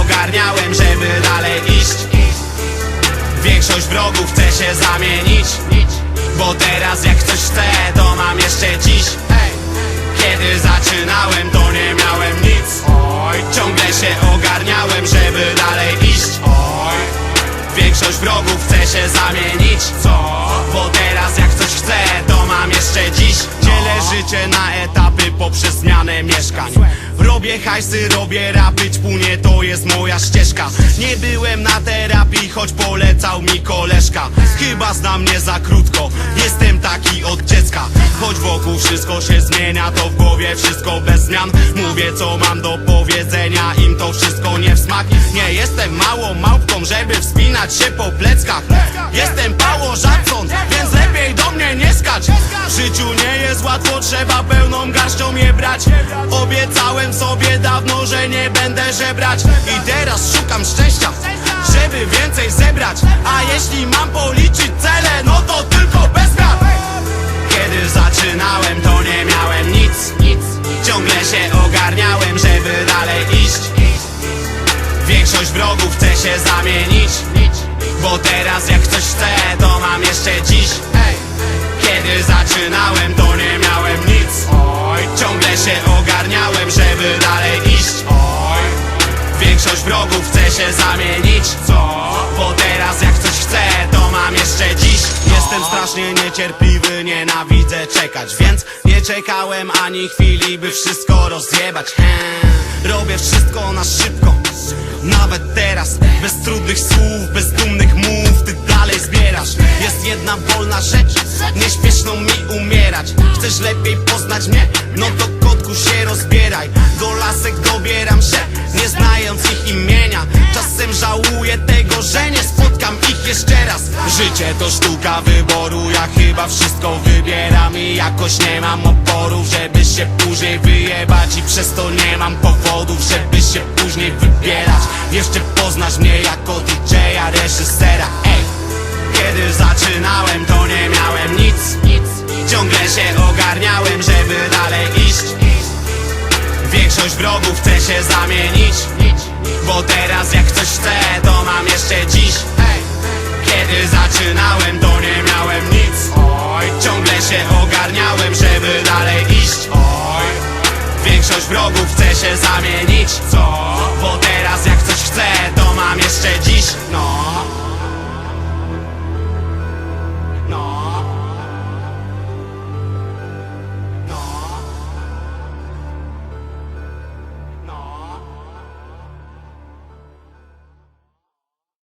ogarniałem, żeby dalej iść. Większość wrogów chce się zamienić Bo teraz jak ktoś chce, to mam jeszcze dziś. Kiedy zaczynałem, to nie miałem większość wrogów chce się zamienić. Co? Bo teraz jak ktoś chce, to mam jeszcze dziś. Dzielę życie na etapy poprzez zmianę mieszkań. Robię hajsy, robię rapy, ćpunie to jest moja ścieżka. Nie byłem na terapii, choć polecał mi koleżka. Chyba znam mnie za krótko, jestem Wszystko się zmienia, to w głowie wszystko bez zmian. Mówię co mam do powiedzenia, im to wszystko nie w smak. Nie jestem małą małpką, żeby wspinać się po pleckach. Jestem pało więc lepiej do mnie nie skacz. W życiu nie jest łatwo, trzeba pełną garścią je brać. Obiecałem sobie dawno, że nie będę żebrać. I teraz szukam szczęścia, żeby więcej zebrać. A jeśli mam policzyć cele, no to tylko bez Kiedy zaczynałem, to nie miałem nic Ciągle się ogarniałem, żeby dalej iść. Większość wrogów chce się zamienić Bo teraz jak ktoś chce, to mam jeszcze dziś. Kiedy zaczynałem, to nie miałem nic. Ciągle się ogarniałem, żeby dalej iść. Większość wrogów chce się zamienić. Co? Jestem strasznie niecierpliwy, nienawidzę czekać. Więc nie czekałem ani chwili, by wszystko rozjebać. Eee, Robię wszystko na szybko. Nawet teraz, bez trudnych słów, bez dumnych mów Ty dalej zbierasz. Jest jedna wolna rzecz Nie śpieszno mi umierać. Chcesz lepiej poznać mnie? No to kotku się rozbieraj. Do lasek dobieram się Nie znając ich imienia. Czasem żałuję tego, że nie spotkam ich jeszcze raz. Życie to sztuka wyboru. Ja chyba wszystko wybieram I jakoś nie mam oporów Żeby się później wyjebać. I przez to nie mam powodów Żeby się później wybierać. Jeszcze poznasz mnie jako DJ-a, reżysera. Ej, kiedy zaczynałem to nie miałem nic. Ciągle się ogarniałem, żeby dalej iść. Większość wrogów chce się zamienić. Bo teraz jak ktoś wrogów chce się zamienić?